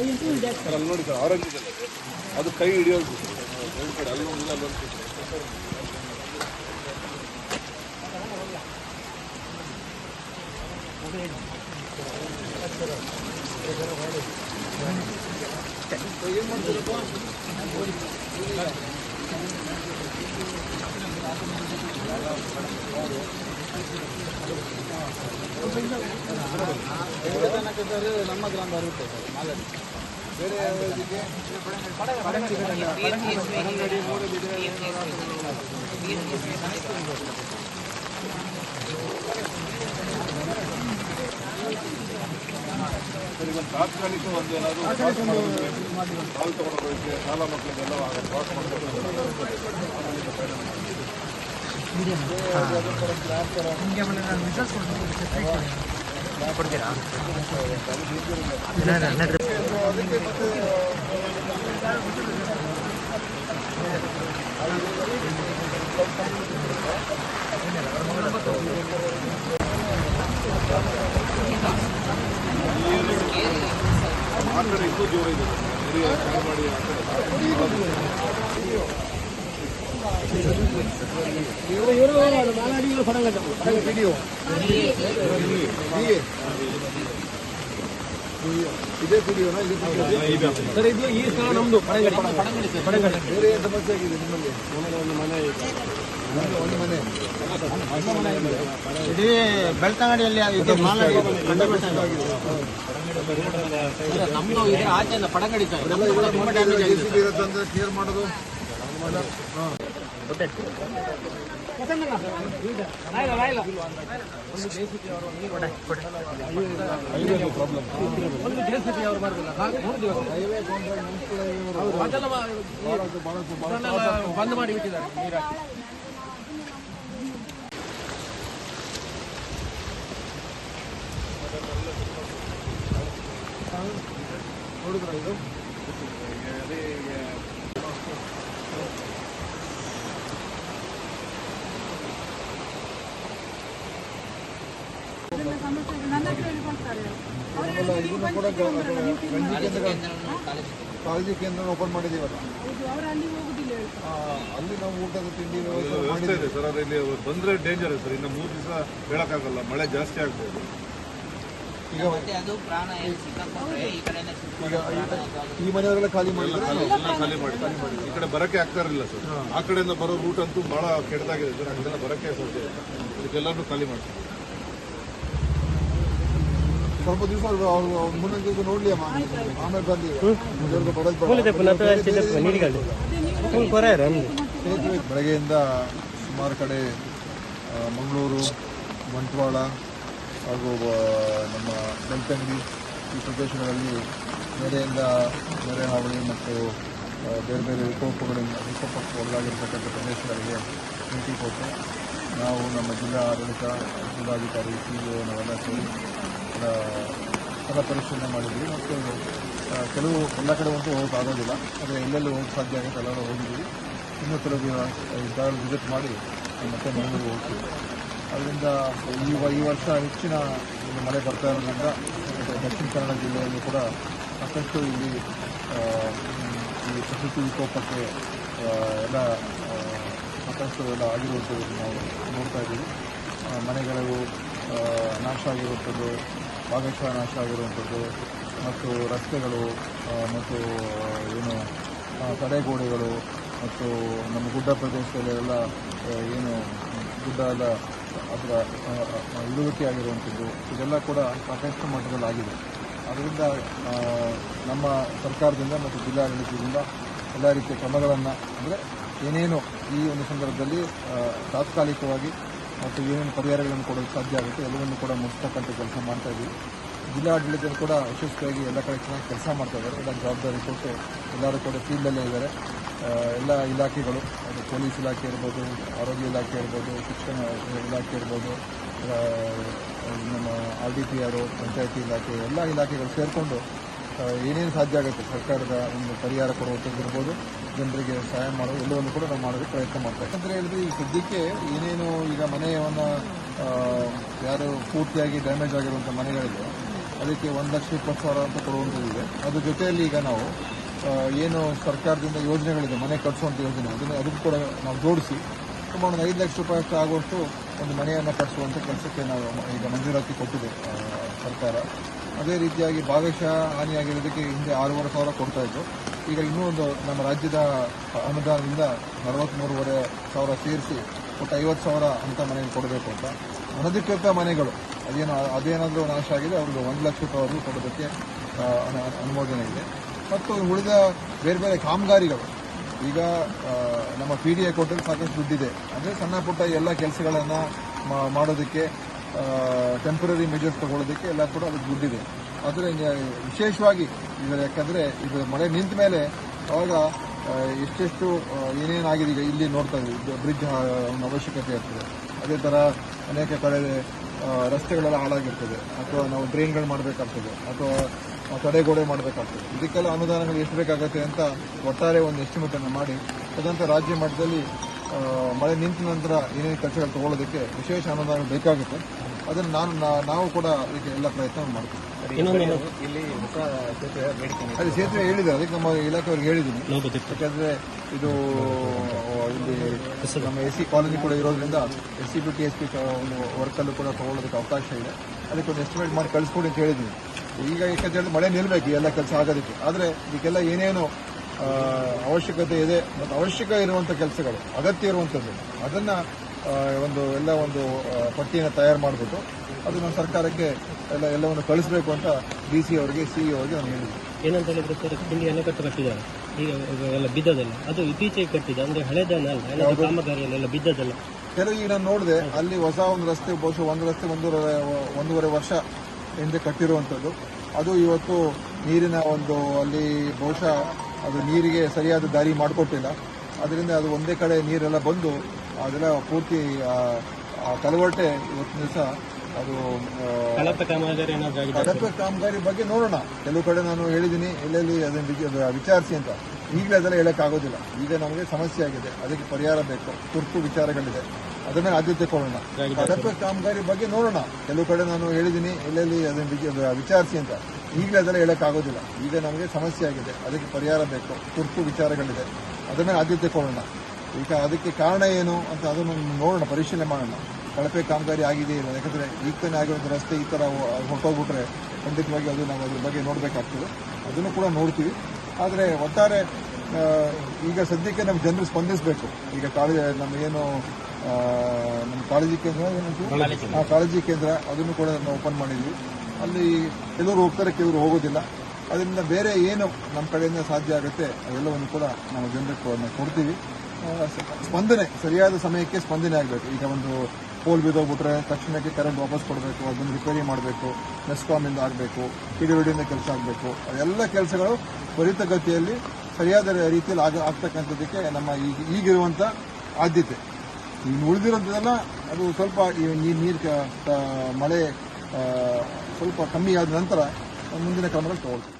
Sir ಅಲ್ಲಿ ನೋಡಿ sir orange ಅದು. ಕೈ ಹಿಡಿಯೋದು ಕಡೆ ಅಲ್ಲೊಂದಿಲ್ಲ ಅಲ್ಲೊಂದು ನಮ್ಮ ಗ್ರಾಮ ಬೇರೆ ತಾತ್ಕಾಲಿಕ ಒಂದು ಏನಾದರೂ ಹಾಲು ತಗೊಂಡೋಗೋದಕ್ಕೆ ಶಾಲಾ ಮಕ್ಕಳಿಗೆಲ್ಲ ಪಾಸ್ ಅದಕ್ಕೆ ಮತ್ತೆ ಆ ಕಡೆ ಇನ್ನೂ ಜೋರ ಇದೆ ಹಿರಿಯ ಮಾಡಿ ಆ ಕಡೆ ವಿಡಿಯೋ ಇದೇ ಸರ್ ಇದು ಈ ಸ್ಥಳ ನಮ್ದು ಪಡಂಗಡಿ ಪಡಂಗಡಿ ಬೇರೆ ಸಮಸ್ಯೆ ಆಗಿದೆ. ನಿಮ್ಮಲ್ಲಿ ಒಂದು ಮನೆ ಒಂದು ಇಡೀ ಬೆಳ್ತಂಗಡಿಯಲ್ಲಿ ಇದು ಮಾಲಡಿ ಇದರ ಆಚೆಯಿಂದ ಪಡಂಗಡಿ ಸರ್ ಮಾಡೋದು. ಬಂದ್ ಮಾಡಿ ಬಿಟ್ಟಿದ್ದಾರೆ ನೋಡಿದ್ರ ಇದು ನನ್ನ ಹತ್ರ ಗಂಜಿ ಕೇಂದ್ರ ಕಾಳಜಿ ಕೇಂದ್ರ ಓಪನ್ ಹೌದು ಅವ್ರು ಅಲ್ಲಿ. ಹೋಗುದಿಲ್ಲ ಹೇಳ್ತಾರೆ ಆ, ಅಲ್ಲಿ ನಾವು ಊಟದ ತಿಂಡಿ ವ್ಯವಸ್ಥೆ ವ್ಯವಸ್ಥೆ ಮಾಡಿದ್ದೀವಿ ಇದೆ ಸರ್ ಅದ್ರಲ್ಲಿ ಬಂದ್ರೆ ಡೇಂಜರ್ ಸರ್. ಇನ್ನು ಮೂರು ದಿವಸ ಹೇಳಕ್ಕಾಗಲ್ಲ. ಮಳೆ ಜಾಸ್ತಿ ಆಗ್ಬೋದು. ಈಗ ಮತ್ತೆ ಅದು ಪ್ರಾಣ ಏನು ಸಿಕ್ಕಾಕೊಂಡ್ರೆ ಈ ಕಡೆನೇ ಈಗ ಈ ಮನೆಯವರೆಲ್ಲ ಖಾಲಿ ಮಾಡಿದ್ರೆ ಎಲ್ಲ ಖಾಲಿ ಮಾಡಿ ಈ ಕಡೆ ಬರಕ್ಕೆ ಆಗ್ತಾ ಇರಲಿಲ್ಲ ಸರ್. ಆ ಕಡೆಯಿಂದ ಬರೋ ರೂಟ್ ಅಂತೂ ಬಹಳ ಕೆಟ್ಟದಾಗಿದೆ ಸರ್. ಆ ಬರಕ್ಕೆ ಸಾಧ್ಯ ಇಲ್ಲ. ಇದಕ್ಕೆಲ್ಲರೂ ಖಾಲಿ ಮಾಡ್ತೀವಿ. ಸ್ವಲ್ಪ ದಿವಸ ಅವ್ರು ಮುಂದಿನ ದಿವಸ ನೋಡ್ಲಿ ಅಮ್ಮ. ಆಮೇಲೆ ಬಂದಿ ಬೆಳಗ್ಗೆಯಿಂದ ಸುಮಾರು ಕಡೆ ಮಂಗಳೂರು ಬಂಟ್ವಾಳ ಹಾಗೂ ನಮ್ಮ ಬೆಳ್ತಂಗಡಿ ಈ ಪ್ರದೇಶಗಳಲ್ಲಿ ನೆರೆಯಿಂದ ನೆರೆ ಹಾವಳಿ ಮತ್ತು ಬೇರೆ ಬೇರೆ ವಿಕೋಪಗಳಿಂದ ವಿಕೋಪಕ್ಕೆ ಒಳಗಾಗಿರ್ತಕ್ಕಂಥ ಪ್ರದೇಶಗಳಿಗೆ ಭೇಟಿ ಕೊಟ್ಟು ನಾವು ನಮ್ಮ ಜಿಲ್ಲಾ ಆಡಳಿತ ಜಿಲ್ಲಾಧಿಕಾರಿ ಸಿ ಇ ನಾವೆಲ್ಲ ಸೇರಿ ಸ್ಥಳ ಪರಿಶೀಲನೆ ಮಾಡಿದ್ವಿ. ಮತ್ತು ಕೆಲವು ಎಲ್ಲ ಕಡೆ ಅಂತೂ ಹೋಗಕ್ಕೆ ಆಗೋದಿಲ್ಲ. ಆದರೆ ಎಲ್ಲೆಲ್ಲೂ ಹೋಗಕ್ಕೆ ಸಾಧ್ಯ ಆಗುತ್ತೆ ಎಲ್ಲರೂ ಹೋಗಿದ್ದೀವಿ. ಇನ್ನೂ ಕೆಲವು ಇದ್ದಾಗ ವಿಸಿಟ್ ಮಾಡಿ, ಮತ್ತೆ ಮಂಗಳೂರು ಹೋಗ್ತೀವಿ. ಅದರಿಂದ ಈ ಈ ವರ್ಷ ಹೆಚ್ಚಿನ ಒಂದು ಮಳೆ ಬರ್ತಾ ಇರೋದ್ರಿಂದ ದಕ್ಷಿಣ ಕನ್ನಡ ಜಿಲ್ಲೆಯಲ್ಲೂ ಕೂಡ ಸಾಕಷ್ಟು ಇಲ್ಲಿ ಈ ಪ್ರಕೃತಿ ವಿಕೋಪಕ್ಕೆ ಎಲ್ಲ ಸಾಕಷ್ಟು ಎಲ್ಲ ಆಗಿರುವಂಥದ್ದು ನಾವು ನೋಡ್ತಾ ಇದ್ದೀವಿ. ಮನೆಗಳು ನಾಶ ಆಗಿರುವಂಥದ್ದು ಭಾಗಶಃ ನಾಶ ಆಗಿರುವಂಥದ್ದು ಮತ್ತು ರಸ್ತೆಗಳು ಮತ್ತು ಏನು ತಡೆಗೋಡೆಗಳು ಮತ್ತು ನಮ್ಮ ಗುಡ್ಡ ಪ್ರದೇಶದಲ್ಲೆಲ್ಲ ಏನು ಗುಡ್ಡದ ಅದರ ಇಳುವಿಕೆ ಆಗಿರುವಂಥದ್ದು, ಇದೆಲ್ಲ ಕೂಡ ಸಾಕಷ್ಟು ಮಟ್ಟದಲ್ಲಿ ಆಗಿದೆ ಅದರಿಂದ ನಮ್ಮ ಸರ್ಕಾರದಿಂದ ಮತ್ತು ಜಿಲ್ಲಾಡಳಿತದಿಂದ ಎಲ್ಲ ರೀತಿಯ ಕ್ರಮಗಳನ್ನು, ಅಂದರೆ ಏನೇನು ಈ ಒಂದು ಸಂದರ್ಭದಲ್ಲಿ ತಾತ್ಕಾಲಿಕವಾಗಿ ಮತ್ತು ಏನೇನು ಪರಿಹಾರಗಳನ್ನು ಕೊಡೋದು ಸಾಧ್ಯ ಆಗುತ್ತೆ ಎಲ್ಲವನ್ನು ಕೂಡ ಮುಗಿಸ್ತಕ್ಕಂಥ ಕೆಲಸ ಮಾಡ್ತಾ ಇದ್ದೀವಿ. ಜಿಲ್ಲಾಡಳಿತ ಕೂಡ ಯಶಸ್ವಿಯಾಗಿ ಎಲ್ಲ ಕಡೆ ಚೆನ್ನಾಗಿ ಕೆಲಸ ಮಾಡ್ತಾ ಇದ್ದಾರೆ. ಎಲ್ಲ ಜವಾಬ್ದಾರಿ ಕೊಟ್ಟು ಎಲ್ಲರೂ ಕೂಡ ಫೀಲ್ಡಲ್ಲೇ ಇದ್ದಾರೆ. ಎಲ್ಲ ಇಲಾಖೆಗಳು, ಅದು ಪೊಲೀಸ್ ಇಲಾಖೆ ಇರ್ಬೋದು, ಆರೋಗ್ಯ ಇಲಾಖೆ ಇರ್ಬೋದು, ಶಿಕ್ಷಣ ಇಲಾಖೆ ಇರ್ಬೋದು ನಮ್ಮ ಆರ್ ಡಿ ಪಿ ಆರು ಪಂಚಾಯತಿ ಇಲಾಖೆ, ಎಲ್ಲ ಇಲಾಖೆಗಳು ಸೇರಿಕೊಂಡು ಏನೇನು ಸಾಧ್ಯ ಆಗುತ್ತೆ? ಸರ್ಕಾರದ ಒಂದು ಪರಿಹಾರ ಕೊಡುವಂಥದ್ದು ಇರ್ಬೋದು ಜನರಿಗೆ ಸಹಾಯ ಮಾಡೋದು ಎಲ್ಲವನ್ನು ಕೂಡ ನಾವು ಮಾಡೋದಕ್ಕೆ ಪ್ರಯತ್ನ ಮಾಡ್ತಾ ಯಾಕಂದರೆ ಹೇಳಿದ್ರೆ ಈ ಸದ್ಯಕ್ಕೆ ಏನೇನು ಈಗ ಮನೆಯನ್ನು ಯಾರು ಪೂರ್ತಿಯಾಗಿ ಡ್ಯಾಮೇಜ್ ಆಗಿರುವಂಥ ಮನೆಗಳಿದೆ, ಅದಕ್ಕೆ ಒಂದು ಲಕ್ಷ ಇಪ್ಪತ್ತು ಸಾವಿರ ಅಂತ ಕೊಡುವಂಥದ್ದಿದೆ ಅದ್ರ ಜೊತೆಯಲ್ಲಿ ಈಗ ನಾವು ಏನು ಸರ್ಕಾರದಿಂದ ಯೋಜನೆಗಳಿದೆ, ಮನೆ ಕಟ್ಟಿಸುವಂಥ ಯೋಜನೆ, ಅದನ್ನು ಅದಕ್ಕೂ ಕೂಡ ನಾವು ಜೋಡಿಸಿ ಸುಮಾರು ಒಂದು ಐದು ಲಕ್ಷ ರೂಪಾಯಿ ಆಗುವಷ್ಟು ಒಂದು ಮನೆಯನ್ನು ಕಟ್ಟಿಸುವಂಥ ಕೆಲಸಕ್ಕೆ ನಾವು ಈಗ ಮಂಜೂರಾತಿ ಕೊಟ್ಟಿದೆ ಸರ್ಕಾರ. ಅದೇ ರೀತಿಯಾಗಿ ಭಾಗಶಃ ಹಾನಿಯಾಗಿರೋದಕ್ಕೆ ಹಿಂದೆ ಆರೂವರೆ ಸಾವಿರ ಕೊಡ್ತಾ ಇತ್ತು ಈಗ ಇನ್ನೂ ಒಂದು ನಮ್ಮ ರಾಜ್ಯದ ಅನುದಾನದಿಂದ ನಲವತ್ತ್ಮೂರುವರೆ ಸಾವಿರ ಸೇರಿಸಿ ಒಟ್ಟು ಐವತ್ತು ಸಾವಿರ ಅಂತ ಮನೆಗೆ ಕೊಡಬೇಕು ಅಂತ. ಅನಧಿಕೃತ ಮನೆಗಳು, ಅದೇನು, ಅದೇನಾದರೂ ನಾಶ ಆಗಿದೆ, ಅವ್ರಿಗೆ ಒಂದು ಲಕ್ಷ ರೂಪಾಯಿವರೆಗೂ ಕೊಡೋದಕ್ಕೆ ಅನುಮೋದನೆ ಇದೆ. ಮತ್ತು ಉಳಿದ ಬೇರೆ ಬೇರೆ ಕಾಮಗಾರಿಗಳು, ಈಗ ನಮ್ಮ ಪಿ ಡಿ ಎ ಕೊಟ್ಟರೆ ಸಾಕಷ್ಟು ದುಡ್ಡಿದೆ. ಅಂದರೆ ಸಣ್ಣ ಪುಟ್ಟ ಎಲ್ಲ ಕೆಲಸಗಳನ್ನು ಮಾಡೋದಕ್ಕೆ ಟೆಂಪರರಿ ಮೆಜರ್ಸ್ ತಗೊಳ್ಳೋದಕ್ಕೆ ಎಲ್ಲ ಕೂಡ ಅದಕ್ಕೆ ದುಡ್ಡಿದೆ. ಆದರೆ ವಿಶೇಷವಾಗಿ ಇದರ ಯಾಕಂದರೆ ಇದು ಮಳೆ ನಿಂತ ಮೇಲೆ ಅವಾಗ ಎಷ್ಟೆಷ್ಟು ಏನೇನಾಗಿದೆ ಈಗ ಇಲ್ಲಿ ನೋಡ್ತಾ ಇದ್ದೀವಿ. ಬ್ರಿಡ್ಜ್ ಒಂದು ಅವಶ್ಯಕತೆ ಇರ್ತದೆ. ಅದೇ ಥರ ಅನೇಕ ಕಡೆ ರಸ್ತೆಗಳೆಲ್ಲ ಹಾಳಾಗಿರ್ತದೆ. ಅಥವಾ ನಾವು ಡ್ರೈನ್ಗಳು ಮಾಡಬೇಕಾಗ್ತದೆ. ಅಥವಾ ತಡೆಗೋಡೆ ಮಾಡಬೇಕಾಗ್ತದೆ. ಇದಕ್ಕೆಲ್ಲ ಅನುದಾನಗಳು ಎಷ್ಟು ಬೇಕಾಗುತ್ತೆ ಅಂತ ಒಟ್ಟಾರೆ ಒಂದು ಎಸ್ಟಿಮೇಟನ್ನು ಮಾಡಿ. ತದಂತ ರಾಜ್ಯ ಮಟ್ಟದಲ್ಲಿ ಮಳೆ ನಿಂತ ನಂತರ ಏನೇನು ಕೆಲಸಗಳು ತಗೊಳ್ಳೋದಕ್ಕೆ ವಿಶೇಷ ಅನುದಾನ ಬೇಕಾಗುತ್ತೆ. ಅದನ್ನು ನಾನು ನಾ- ನಾವು ಕೂಡ ಅದಕ್ಕೆ ಎಲ್ಲ ಪ್ರಯತ್ನ ಮಾಡ್ತೀವಿ. ಅದೇ ಸೇತುವೆ ಹೇಳಿದೆ ಅದಕ್ಕೆ ನಮ್ಮ ಇಲಾಖೆಯವ್ರಿಗೆ ಹೇಳಿದ್ದೀನಿ ಯಾಕಂದ್ರೆ ಇದು ಇಲ್ಲಿ ನಮ್ಮ ಎಸ್ ಸಿ ಕಾಲೋನಿ ಕೂಡ ಇರೋದ್ರಿಂದ S C B T S P ಒಂದು ವರ್ಕಲ್ಲೂ ಕೂಡ ತಗೊಳ್ಳೋದಕ್ಕೆ ಅವಕಾಶ ಇದೆ. ಅದಕ್ಕೆ ಒಂದು ಎಸ್ಟಿಮೇಟ್ ಮಾಡಿ ಕಳಿಸ್ಕೊಡಿ ಅಂತ ಹೇಳಿದ್ದೀನಿ ಈಗ ಯಾಕಂತ ಹೇಳಿದ್ರೆ ಮಳೆ ನಿಲ್ಲಬೇಕು ಎಲ್ಲ ಕೆಲಸ ಆಗೋದಕ್ಕೆ. ಆದರೆ ಇದಕ್ಕೆಲ್ಲ ಏನೇನು ಅವಶ್ಯಕತೆ ಇದೆ ಮತ್ತು ಅವಶ್ಯಕ ಇರುವಂಥ ಕೆಲಸಗಳು ಅಗತ್ಯ ಇರುವಂಥದ್ದು. ಅದನ್ನು ಒಂದು ಎಲ್ಲ ಒಂದು ಪಟ್ಟಿಯನ್ನು ತಯಾರು ಮಾಡಿಬಿಟ್ಟು ಅದನ್ನು ಸರ್ಕಾರಕ್ಕೆ ಎಲ್ಲ ಎಲ್ಲವನ್ನು ಕಳಿಸಬೇಕು ಅಂತ ಡಿ ಸಿ ಅವರಿಗೆ ಸಿ ಅವರಿಗೆ ನಾನು ಹೇಳಿದ್ದೆ. ಏನಂತ ಹೇಳಿದ್ರೆ ಸರ್ ಕಿಂಡಿ ಅಣೆಕಟ್ಟು ಕಟ್ಟಿದ್ದಾರೆ ಈಗ ಎಲ್ಲ ಬಿದ್ದದಲ್ಲ ಅದು ಇತ್ತೀಚೆಗೆ ಕಟ್ಟಿದೆ ಅಂದ್ರೆ ಹಳೆದಲ್ಲ ಅಲ್ಲ ಎಲ್ಲ ಕಾಮಗಾರಿಯಲ್ಲೆಲ್ಲ ಬಿದ್ದದಲ್ಲ ಕೆಲವು ಈಗ ನಾನು ನೋಡಿದೆ ಅಲ್ಲಿ ಹೊಸ ಒಂದು ರಸ್ತೆ ಬಹುಶಃ ಒಂದು ರಸ್ತೆ ಒಂದೂವರೆ ಒಂದೂವರೆ ವರ್ಷ ಹಿಂದೆ ಕಟ್ಟಿರುವಂಥದ್ದು. ಅದು ಇವತ್ತು ನೀರಿನ ಒಂದು ಅಲ್ಲಿ ಬಹುಶಃ ಅದು ನೀರಿಗೆ ಸರಿಯಾದ ದಾರಿ ಮಾಡಿಕೊಟ್ಟಿಲ್ಲ. ಅದರಿಂದ ಅದು ಒಂದೇ ಕಡೆ ನೀರೆಲ್ಲ ಬಂದು ಅದೆಲ್ಲ ಪೂರ್ತಿ ಕಲವಟೆ ಇವತ್ತಿನ ದಿವಸ ಅದು ಕಳಪೆ ಕಾಮಗಾರಿ ಕಳಪೆ ಕಾಮಗಾರಿ ಬಗ್ಗೆ ನೋಡೋಣ. ಕೆಲವು ಕಡೆ ನಾನು ಹೇಳಿದ್ದೀನಿ ಎಲ್ಲೆಲ್ಲಿ ಅದನ್ನು ವಿಚ- ಅದು ವಿಚಾರಿಸಿ ಅಂತ. ಈಗಲೇ ಅದೆಲ್ಲ ಹೇಳೋಕ್ಕಾಗೋದಿಲ್ಲ. ಈಗ ನಮಗೆ ಸಮಸ್ಯೆ ಆಗಿದೆ. ಅದಕ್ಕೆ ಪರಿಹಾರ ಬೇಕು. ತುರ್ತು ವಿಚಾರಗಳಿದೆ. ಮೇಲೆ ಆದ್ಯತೆ ಕೊಡೋಣ. ಕಳಪೆ ಕಾಮಗಾರಿ ಬಗ್ಗೆ ನೋಡೋಣ. ಕೆಲವು ಕಡೆ ನಾನು ಹೇಳಿದ್ದೀನಿ ಎಲ್ಲೆಲ್ಲಿ ಅದನ್ನು ವಿಚ- ಅದು ವಿಚಾರಿಸಿ ಅಂತ. ಈಗಲೇ ಅದೆಲ್ಲ ಹೇಳೋಕ್ಕಾಗೋದಿಲ್ಲ. ಈಗ ನಮಗೆ ಸಮಸ್ಯೆ ಆಗಿದೆ. ಅದಕ್ಕೆ ಪರಿಹಾರ ಬೇಕು. ತುರ್ತು ವಿಚಾರಗಳಿದೆ. ಅದನ್ನೇ ಮೇಲೆ ಆದ್ಯತೆ ಕೊಡೋಣ. ಈಗ ಅದಕ್ಕೆ ಕಾರಣ ಏನು ಅಂತ ಅದನ್ನು ನೋಡೋಣ ಪರಿಶೀಲನೆ ಮಾಡೋಣ. ಕಳಪೆ ಕಾಮಗಾರಿ ಆಗಿದೆ ಇಲ್ಲ? ಯಾಕಂದರೆ ಈಗ ತಾನೇ ಆಗಿರೋದು ರಸ್ತೆ ಈ ಥರ ಹೊರಟೋಗ್ಬಿಟ್ರೆ ಖಂಡಿತವಾಗಿ ಅದು ನಾವು ಅದ್ರ ಬಗ್ಗೆ ನೋಡಬೇಕಾಗ್ತದೆ. ಅದನ್ನು ಕೂಡ ನೋಡ್ತೀವಿ. ಆದರೆ ಒಟ್ಟಾರೆ ಈಗ ಸದ್ಯಕ್ಕೆ ನಮ್ಮ ಜನರು ಸ್ಪಂದಿಸಬೇಕು. ಈಗ ಕಾಳಜಿ ನಮಗೇನು ಏನು ನಮ್ಮ ಕಾಳಜಿ ಕೇಂದ್ರ ಕಾಳಜಿ ಕೇಂದ್ರ. ಅದನ್ನು ಕೂಡ ನಾವು ಓಪನ್ ಮಾಡಿದ್ವಿ. ಅಲ್ಲಿ ಕೆಲವರು ಹೋಗ್ತಾರೆ, ಕೆಲವರು ಹೋಗೋದಿಲ್ಲ. ಅದರಿಂದ ಬೇರೆ ಏನು ನಮ್ಮ ಕಡೆಯಿಂದ ಸಾಧ್ಯ ಆಗುತ್ತೆ, ಅದೆಲ್ಲವನ್ನು ಕೂಡ ನಾವು ಜನರಿಗೆ ಕೊಡ್ತೀವಿ. ಸ್ಪಂದನೆ, ಸರಿಯಾದ ಸಮಯಕ್ಕೆ ಸ್ಪಂದನೆ ಆಗಬೇಕು. ಈಗ ಒಂದು ಪೋಲ್ ಬಿದ್ದೋಗ್ಬಿಟ್ರೆ ತಕ್ಷಣಕ್ಕೆ ಕರೆಂಟ್ ವಾಪಸ್ ಕೊಡಬೇಕು, ಅದನ್ನು ರಿಪೇರಿ ಮಾಡಬೇಕು ಮೆಸ್ಕಾಮಿಂದ ಆಗಬೇಕು, ಪಿಡಿವಿಡಿಯಿಂದ ಕೆಲಸ ಆಗಬೇಕು. ಅದೆಲ್ಲ ಕೆಲಸಗಳು ತ್ವರಿತಗತಿಯಲ್ಲಿ ಸರಿಯಾದ ರೀತಿಯಲ್ಲಿ ಆಗ, ಆಗ್ತಕ್ಕಂಥದ್ದಕ್ಕೆ ನಮ್ಮ ಈಗ ಈಗಿರುವಂಥ ಆದ್ಯತೆ. ಇನ್ನು ಉಳಿದಿರೋದೆಲ್ಲ ಅದು ಸ್ವಲ್ಪ ಈ ನೀರು ಮಳೆ ಸ್ವಲ್ಪ ಕಮ್ಮಿ ಆದ ನಂತರ ಮುಂದಿನ ಕ್ರಮಗಳು ತಗೊಳ್ತೀವಿ.